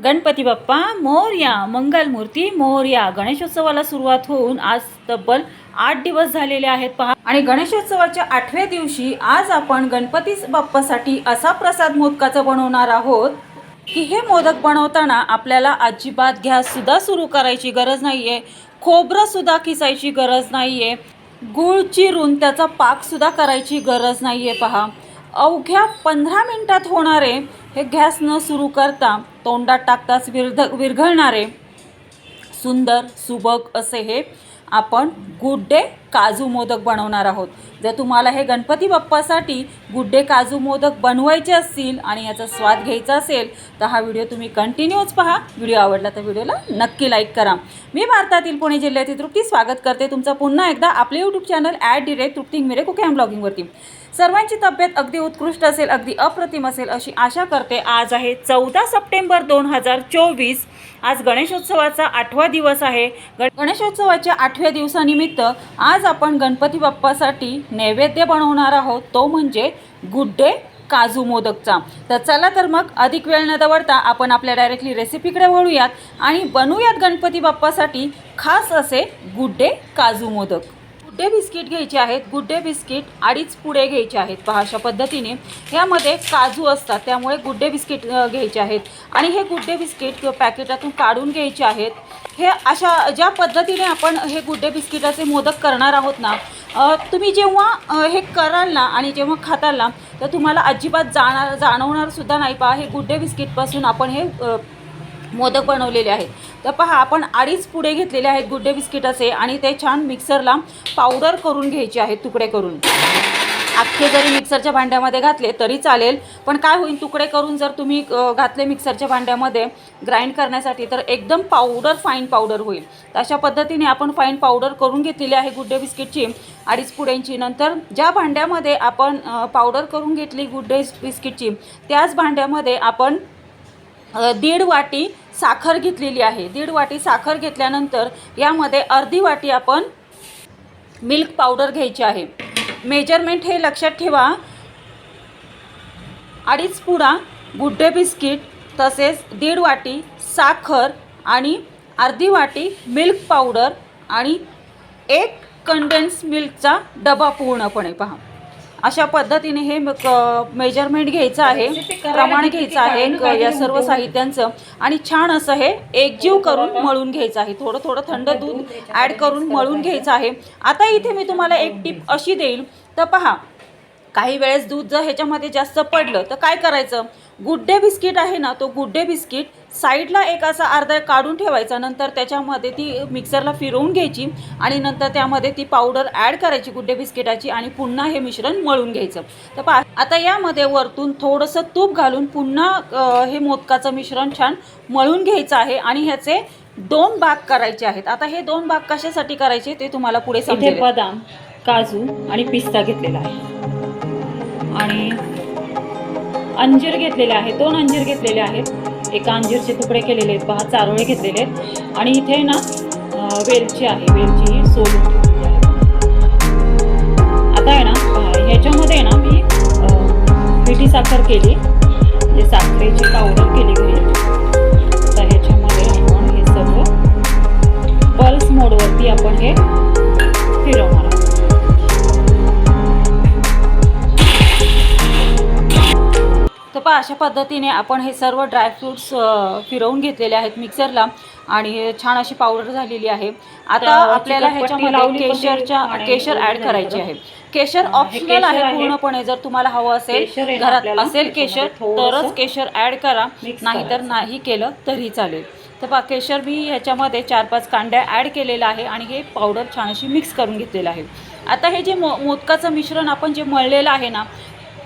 गणपती बाप्पा मोर्या मंगलमूर्ती मोरया. गणेशोत्सवाला सुरुवात होऊन आज तब्बल आठ दिवस झालेले आहेत. पहा. आणि गणेशोत्सवाच्या आठव्या दिवशी आज आपण गणपती बाप्पासाठी असा प्रसाद मोदकाचा बनवणार आहोत की हे मोदक बनवताना आपल्याला अजिबात गॅससुद्धा सुरू करायची गरज नाही आहे खोबरंसुद्धा किसायची गरज नाही आहे गुळ चिरून त्याचा पाकसुद्धा करायची गरज नाही आहे पहा. अवघ्या पंधरा मिनटात होणारे हे गॅस न सुरू करता तोंडात टाकताच विरघ विरघळणारे. सुंदर सुबक असे हे आपण गुड डे काजू मोदक बनवणार आहोत. जर तुम्हाला हे गणपती बाप्पासाठी गुड डे काजू मोदक बनवायचे असतील आणि याचा स्वाद घ्यायचा असेल तर हा व्हिडिओ तुम्ही कंटिन्यूच पहा. व्हिडिओ आवडला तर व्हिडिओला नक्की लाईक करा. मी भारतातील पुणे जिल्ह्यातील तृप्ती स्वागत करते. तुमचं पुन्हा एकदा आपले YouTube channel at direct Trupti Mire Kukke and ब्लॉगिंगवरती सर्वांची तब्येत अगदी उत्कृष्ट असेल अगदी अप्रतिम असेल अशी आशा करते. आज आहे चौदा सप्टेंबर दोन हजार चोवीस. आज गणेशोत्सवाचा आठवा दिवस आहे. गण गणेशोत्सवाच्या आठव्या दिवसानिमित्त आज आपण गणपती बाप्पासाठी नैवेद्य बनवणार आहोत. तो म्हणजे गुड्डे काजू मोदकचा. तर चला तर मग अधिक वेळ न दवडता आपण आपल्या डायरेक्टली रेसिपीकडे वळूयात आणि बनवूयात गणपती बाप्पासाठी खास असे गुड्डे काजू मोदक. गुड्डे बिस्किट घ्यायचे आहेत गुड्डे बिस्किट अडीच पुडे घ्यायचे आहेत. पहा अशा पद्धतीने ह्यामध्ये काजू असतात त्यामुळे गुड्डे बिस्किट घ्यायचे आहेत. आणि हे गुड्डे बिस्किट पॅकेटातून काढून घ्यायचे आहेत. हे अशा ज्या पद्धतीने आपण हे गुड्डे बिस्किटाचे मोदक करणार आहोत ना तुम्ही जेव्हा हे कराल ना आणि जेव्हा खाताल ना तर तुम्हाला अजिबात जाणार जाणवणार सुद्धा नाही. पहा हे गुड्डे बिस्किटपासून आपण हे मोदक बनवलेले आहेत. तर पहा आपण अडीच पुडे घेतलेले आहेत गुड्डे बिस्किटाचे आणि ते छान मिक्सरला पावडर करून घ्यायचे आहेत तुकडे करून. अख्खे जरी मिक्सरच्या भांड्यामध्ये घातले तरी चालेल पण काय होईल तुकडे करून जर तुम्ही घातले मिक्सरच्या भांड्यामध्ये ग्राइंड करण्यासाठी तर एकदम पावडर फाईन पावडर होईल. तर अशा पद्धतीने आपण फाईन पावडर करून घेतलेली आहे गुड्डे बिस्किटची. अडीच पुड्यांची. नंतर ज्या भांड्यामध्ये आपण पावडर करून घेतली गुड्डे बिस्किटची त्याच भांड्यामध्ये आपण दीड वाटी साखर घेतलेली आहे. दीड वाटी साखर घेतल्यानंतर यामध्ये अर्धी वाटी आपण मिल्क पावडर घ्यायची आहे. मेजरमेंट हे लक्षात ठेवा. अडीच पुडा गुड्डे बिस्किट तसेच दीड वाटी साखर आणि अर्धी वाटी मिल्क पावडर आणि एक कंडेन्स मिल्कचा डबा पूर्णपणे पहा. अशा पद्धतीने हे मेजरमेंट घ्यायचं आहे प्रमाण घ्यायचं आहे या सर्व साहित्यांचं. आणि छान असं हे एकजीव करून मळून घ्यायचं आहे. थोडं थोडं थंड दूध ॲड करून मळून घ्यायचं आहे. आता इथे मी तुम्हाला एक टिप अशी देईल. तर पहा काही वेळेस दूध जर ह्याच्यामध्ये जास्त पडलं तर काय करायचं? गुड्डे बिस्किट आहे ना तो गुड्डे बिस्किट साईडला एक असा अर्धा काढून ठेवायचा नंतर त्याच्यामध्ये ती मिक्सरला फिरवून घ्यायची आणि नंतर त्यामध्ये ती पावडर ॲड करायची गुड्डे बिस्किटाची आणि पुन्हा हे मिश्रण मळून घ्यायचं. तर पहा आता यामध्ये वरतून थोडंसं तूप घालून पुन्हा हे मोदकाचं मिश्रण छान मळून घ्यायचं आहे आणि ह्याचे दोन भाग करायचे आहेत. आता हे दोन भाग कशासाठी करायचे ते तुम्हाला पुढे समजेल. बदाम काजू आणि पिस्ता घेतलेला आहे. आणि अंजीर घेतलेले आहे दोन अंजीर घेतलेले आहेत. एका अंजीरचे तुकडे केलेले आहेत पहा चारोळे घेतलेले आहेत. आणि इथे ना वेलची आहे वेलची ही सोलून आहे. आता आहे ना ह्याच्यामध्ये आहे ना मी पिठी साखर केली. म्हणजे साखरेची पावडर केली घरी. आता ह्याच्यामध्ये आपण हे सगळं पल्स मोडवरती आपण हे फिरवणार पहा अशा पद्धतीने आपण हे सर्व ड्रायफ्रूट्स फिरवून घेतलेले आहेत मिक्सरला आणि छान अशी पावडर झालेली आहे. आता आपल्याला ह्याच्यामध्ये केशरच्या केशर ॲड करायची आहे. केशर ऑप्शनल आहे. पूर्णपणे जर तुम्हाला हवं असेल घरात असेल केशर तरच केशर ॲड करा. नाहीतर. नाही केलं तरी चालेल. तर पहा केशर मी ह्याच्यामध्ये चार पाच कांड्या ॲड केलेलं आहे आणि हे पावडर छान अशी मिक्स करून घेतलेलं आहे. आता हे जे मो मोदकाचं मिश्रण आपण जे मळलेलं आहे ना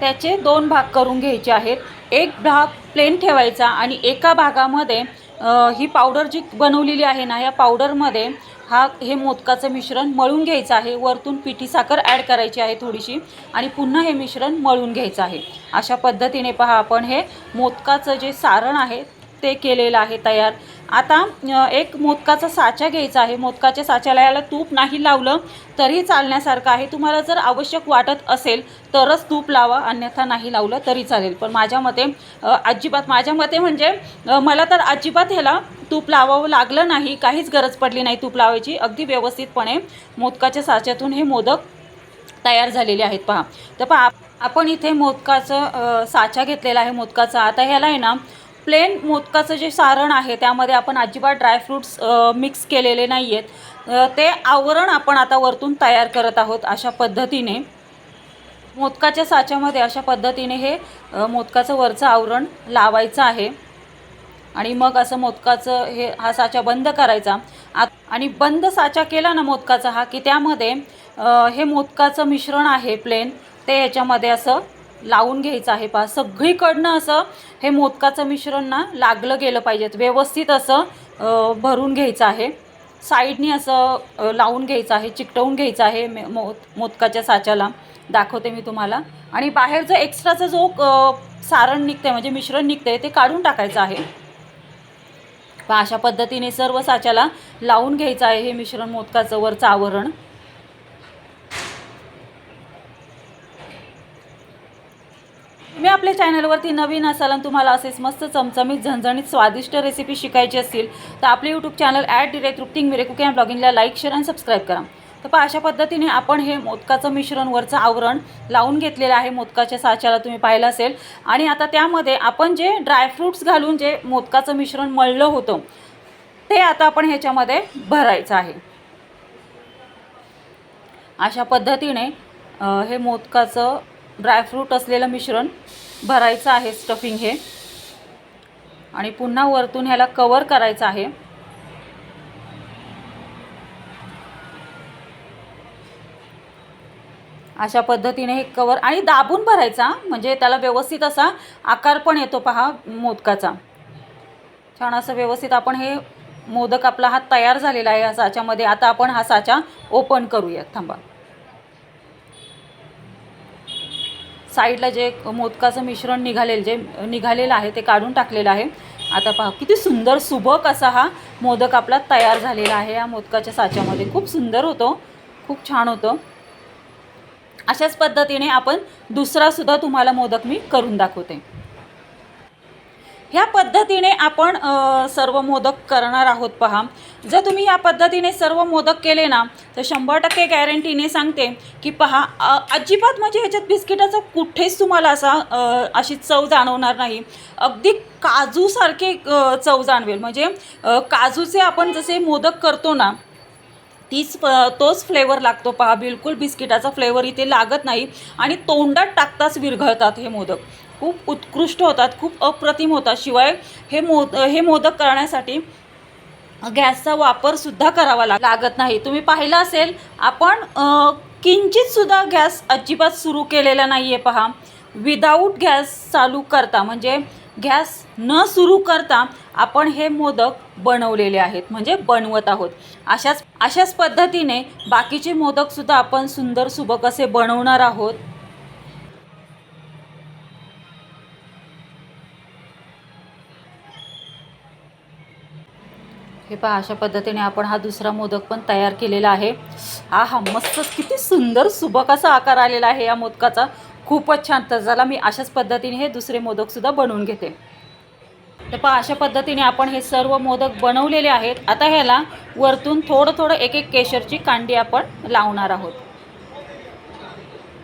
त्याचे दोन भाग करून घ्यायचे आहेत. एक भाग प्लेन ठेवायचा आणि एका भागामध्ये ही पावडर जी बनवलेली आहे ना या पावडरमध्ये हा हे मोदकाचं मिश्रण मळून घ्यायचं आहे. वरतून पिठी साखर ॲड करायची आहे थोडीशी आणि पुन्हा हे मिश्रण मळून घ्यायचं आहे. अशा पद्धतीने पहा आपण हे मोदकाचं जे सारण आहे ते केलेलं आहे तयार. आता एक मोदकाचा साचा घ्यायचा आहे. मोदकाच्या साच्याला याला तूप नाही लावलं तरी चालण्यासारखं आहे. तुम्हाला जर आवश्यक वाटत असेल तरच तूप लावा अन्यथा नाही लावलं तरी चालेल. पण माझ्या मते अजिबात माझ्या मते म्हणजे मला तर अजिबात ह्याला तूप लावावं लागलं नाही. काहीच गरज पडली नाही तूप लावायची. अगदी व्यवस्थितपणे मोदकाच्या साच्यातून हे मोदक तयार झालेले आहेत. पहा. तर पहा आपण इथे मोदकाचं साचा घेतलेला आहे मोदकाचा. आता ह्याला आहे ना प्लेन मोदकाचं जे सारण आहे त्यामध्ये आपण अजिबात ड्रायफ्रूट्स मिक्स केलेले नाही आहेत ते आवरण आपण आता वरतून तयार करत आहोत अशा पद्धतीने. मोदकाच्या साच्यामध्ये अशा पद्धतीने हे मोदकाचं वरचं आवरण लावायचं आहे. आणि मग असं मोदकाचं हे हा साचा बंद करायचा. आ आणि बंद साचा केला ना मोदकाचा हा की त्यामध्ये हे मोदकाचं मिश्रण आहे प्लेन ते याच्यामध्ये असं लावून घ्यायचं आहे पहा सगळीकडनं असं हे मोदकाचं मिश्रण ना लागलं गेलं पाहिजेत. व्यवस्थित असं भरून घ्यायचं आहे. साईडनी असं लावून घ्यायचं आहे चिकटवून घ्यायचं आहे मे- मो मोदकाच्या साच्याला. दाखवते मी तुम्हाला. आणि बाहेरचं एक्स्ट्राचं जो सारण निघतंय म्हणजे मिश्रण निघतंय ते काढून टाकायचं आहे. पहा अशा पद्धतीने सर्व साच्याला लावून घ्यायचं आहे हे मिश्रण मोदकाचं वरचं आवरण. मी आपल्या चॅनलवरती नवीन असाल आणि तुम्हाला असेच मस्त चमचमीत झणझणीत स्वादिष्ट रेसिपी शिकायची असतील तर आपले YouTube channel at direct Trupti Mire cooking या ब्लॉगिंगला लाईक शेअर आणि सबस्क्राईब करा. तर पहा अशा पद्धतीने आपण हे मोदकाचं मिश्रण वरचं आवरण लावून घेतलेलं आहे. मोदकाच्या साच्याला तुम्ही पाहिलं असेल. आणि आता त्यामध्ये आपण जे ड्रायफ्रूट्स घालून जे मोदकाचं मिश्रण मळलं होतं ते आता आपण ह्याच्यामध्ये भरायचं आहे. अशा पद्धतीने हे मोदकाचं ड्रायफ्रूट असलेलं मिश्रण भरायचं आहे स्टफिंग हे. आणि पुन्हा वरतून ह्याला कवर करायचं आहे. अशा पद्धतीने हे कवर आणि दाबून भरायचा म्हणजे त्याला व्यवस्थित असा आकार पण येतो पहा मोदकाचा. छान असं व्यवस्थित आपण हे मोदक आपला हा तयार झालेला आहे या साच्यामध्ये आता आपण हा साचा ओपन करूया थांबा. साईडला जे मोदकाचं मिश्रण निघालेलं जे निघालेलं आहे ते काढून टाकलेलं आहे. आता पहा किती सुंदर सुबक असा हा मोदक आपला तयार झालेला आहे. या मोदकाच्या साच्यामध्ये खूप सुंदर होतो खूप छान होतं. अशाच पद्धतीने आपण दुसरासुद्धा तुम्हाला मोदक मी करून दाखवते. ह्या पद्धतीने आपण सर्व मोदक करणार आहोत पहा. जर तुम्ही या पद्धतीने सर्व मोदक केले ना तर शंभर टक्के गॅरंटीने सांगते की पहा अजिबात म्हणजे ह्याच्यात बिस्किटाचा कुठेच तुम्हाला असा अशी चव जाणवणार नाही. अगदी काजूसारखे चव जाणवेल. म्हणजे काजूचे आपण जसे मोदक करतो ना तीच तोच फ्लेवर लागतो पहा. बिलकुल बिस्किटाचा फ्लेवर इथे लागत नाही आणि तोंडात टाकताच विरघळतात हे मोदक. खूप उत्कृष्ट होतात खूप अप्रतिम होतात. शिवाय हे मोद हे मोदक करण्यासाठी गॅसचा वापरसुद्धा करावा लाग लागत नाही. तुम्ही पाहिलं असेल आपण किंचितसुद्धा गॅस अजिबात सुरू केलेला नाही आहे पहा. विदाऊट गॅस चालू करता म्हणजे गॅस न सुरू करता आपण हे मोदक बनवलेले आहेत म्हणजे बनवत आहोत. अशाच अशाच पद्धतीने बाकीचे मोदकसुद्धा आपण सुंदर सुबक असे बनवणार आहोत. हे पहा अशा पद्धतीने आपण हा दुसरा मोदक पण तयार केलेला आहे. हा हा मस्त किती सुंदर सुबक असा आकार आलेला आहे या मोदकाचा. खूपच छान. तर झाला मी अशाच पद्धतीने हे दुसरे मोदकसुद्धा बनवून घेते. तर पहा अशा पद्धतीने आपण हे सर्व मोदक बनवलेले आहेत. आता ह्याला वरतून थोडं थोडं एक एक केशरची कांडी आपण लावणार आहोत.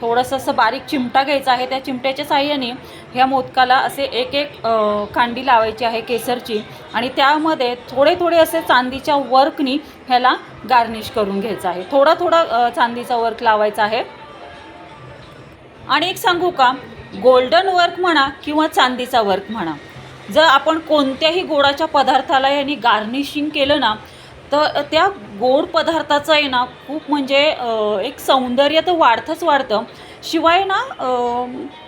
थोडंसं असं बारीक चिमटा घ्यायचा आहे. त्या चिमट्याच्या साह्याने ह्या मोदकाला असे एक एक कांडी लावायची आहे केसरची आणि त्यामध्ये थोडे थोडे असे चांदीच्या वर्कनी ह्याला गार्निश करून घ्यायचं आहे. थोडा थोडा चांदीचा वर्क लावायचा आहे. आणि एक सांगू का? गोल्डन वर्क म्हणा किंवा चांदीचा वर्क म्हणा. जर आपण कोणत्याही गोडाच्या पदार्थाला यांनी गार्निशिंग केलं ना तर त्या गोड पदार्थाचं आहे ना खूप म्हणजे एक सौंदर्य तर वाढतंच वाढतं. शिवाय ना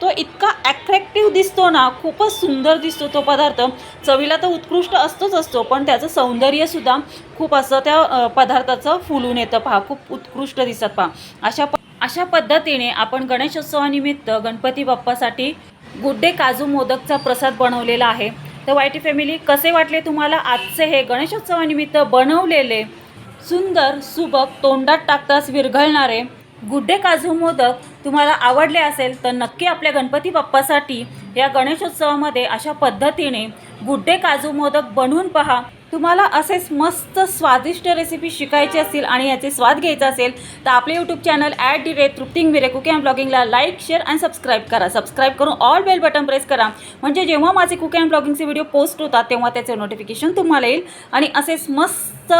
तो इतका ॲट्रॅक्टिव्ह दिसतो ना खूपच सुंदर दिसतो तो पदार्थ. चवीला तर उत्कृष्ट असतोच असतो पण त्याचं सौंदर्यसुद्धा खूप असं त्या पदार्थाचं फुलून येतं पहा. खूप उत्कृष्ट दिसत पहा. अशा प अशा पद्धतीने आपण गणेशोत्सवानिमित्त गणपती बाप्पासाठी गुड्डे काजू मोदकचा प्रसाद बनवलेला आहे. तर वायटी फॅमिली कसे वाटले तुम्हाला आजचे हे गणेशोत्सवानिमित्त बनवलेले सुंदर सुबक तोंडात टाकताच विरघळणारे गुड्डे काजू मोदक तुम्हाला आवडले असेल तर नक्की आपल्या गणपती बाप्पासाठी या गणेशोत्सवामध्ये अशा पद्धतीने गुड्डे काजू मोदक बनवून पहा. तुम्हाला असेच मस्त स्वादिष्ट रेसिपी शिकायची असतील आणि याचे स्वाद घ्यायचा असेल तर आपले YouTube channel at the rate Trupti Mire cooking and ब्लॉगिंगला like share आणि सबस्क्राईब करा. सबस्क्राईब करून ऑल बेल बटन प्रेस करा. म्हणजे जेव्हा माझे कुकिंग अँड ब्लॉगिंगचे व्हिडिओ पोस्ट होतात तेव्हा त्याचे नोटिफिकेशन तुम्हाला येईल आणि असेच मस्त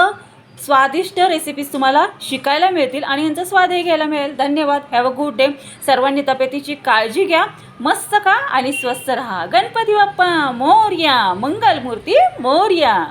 स्वादिष्ट रेसिपीज तुम्हाला शिकायला मिळतील आणि यांचा स्वादही घ्यायला मिळेल. धन्यवाद. हॅव अ गुड डे सर्वांनी तब्येतीची काळजी घ्या. मस्त का आणि स्वस्त राहा. गणपती बाप्पा मोर्या. मंगलमूर्ती मोर्या.